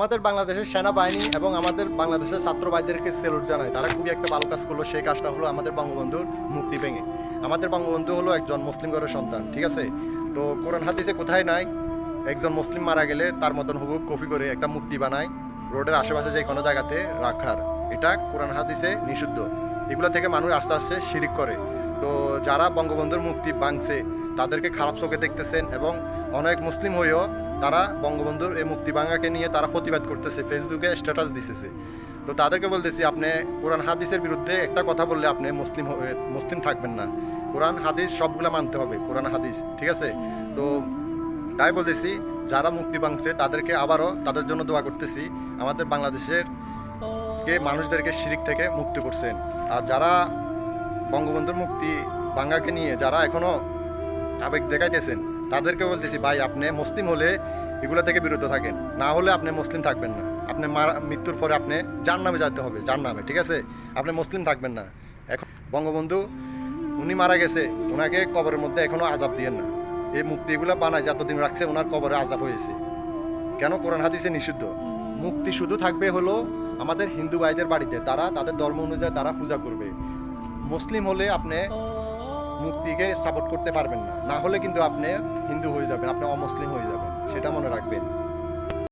আমাদের বাংলাদেশের সেনাবাহিনী এবং আমাদের বাংলাদেশের ছাত্র ভাইদেরকে সেলুট জানাই তারা খুবই একটা ভালো কাজ করল। সেই কাজটা হলো আমাদের বঙ্গবন্ধুর মুক্তি ভেঙে। আমাদের বঙ্গবন্ধু হলো একজন মুসলিম ঘরের সন্তান, ঠিক আছে? তো কোরআন হাদিসে কোথায় নাই? একজন মুসলিম মারা গেলে তার মতন হুবুব কপি করে একটা মুক্তি বানায়, রোডের আশেপাশে যে কোনো জায়গাতে রাখার। এটা কোরআন হাদিসে নিষিদ্ধ। এগুলো থেকে মানুষ আস্তে আস্তে শিরিক করে। তো যারা বঙ্গবন্ধুর মুক্তি ভাঙছে তাদেরকে খারাপ চোখে দেখতেছেন এবং অনেক মুসলিম হয়েও তারা বঙ্গবন্ধুর এই মুক্তি ভাঙাকে নিয়ে তারা প্রতিবাদ করতেছে, ফেসবুকে স্ট্যাটাস দিতেছে। তো তাদেরকে বলতেছি, আপনি কোরআন হাদিসের বিরুদ্ধে একটা কথা বললে আপনি মুসলিম মুসলিম থাকবেন না। কোরআন হাদিস সবগুলো মানতে হবে, কোরআন হাদিস, ঠিক আছে? তো তাই বলতেছি, যারা মুক্তি ভাঙছে তাদেরকে আবারও তাদের জন্য দোয়া করতেছি, আমাদের বাংলাদেশের কে মানুষদেরকে শিরিক থেকে মুক্ত করছেন। আর যারা বঙ্গবন্ধুর মুক্তি বাঙ্গাকে নিয়ে, যারা এখনও আবেগ দেখাইতেছেন। তাদেরকে বলতেছি, ভাই, আপনি মুসলিম হলে এগুলো থেকে বিরত থাকেন। না হলে আপনি মুসলিম থাকবেন না। আপনি মারা, মৃত্যুর পরে আপনি যার নামে যেতে হবে যার নামে ঠিক আছে? আপনি মুসলিম থাকবেন না। এখন বঙ্গবন্ধু, উনি মারা গেছে। ওনাকে কবরের মধ্যে এখনও আজাব দিয়েন না। এই মুক্তি এগুলো বানায় যতদিন রাখছে ওনার কবরে আজাব হয়েছে। কেন? কোরআন হাদিসে নিষিদ্ধ। মুক্তি শুধু থাকবে হলো আমাদের হিন্দু ভাইদের বাড়িতে। তারা তাদের ধর্ম অনুযায়ী তারা পূজা করবে। মুসলিম হলে আপনি মুক্তিকে সাপোর্ট করতে পারবেন না। না হলে কিন্তু আপনি হিন্দু হয়ে যাবেন, আপনি অমুসলিম হয়ে যাবেন, সেটা মনে রাখবেন।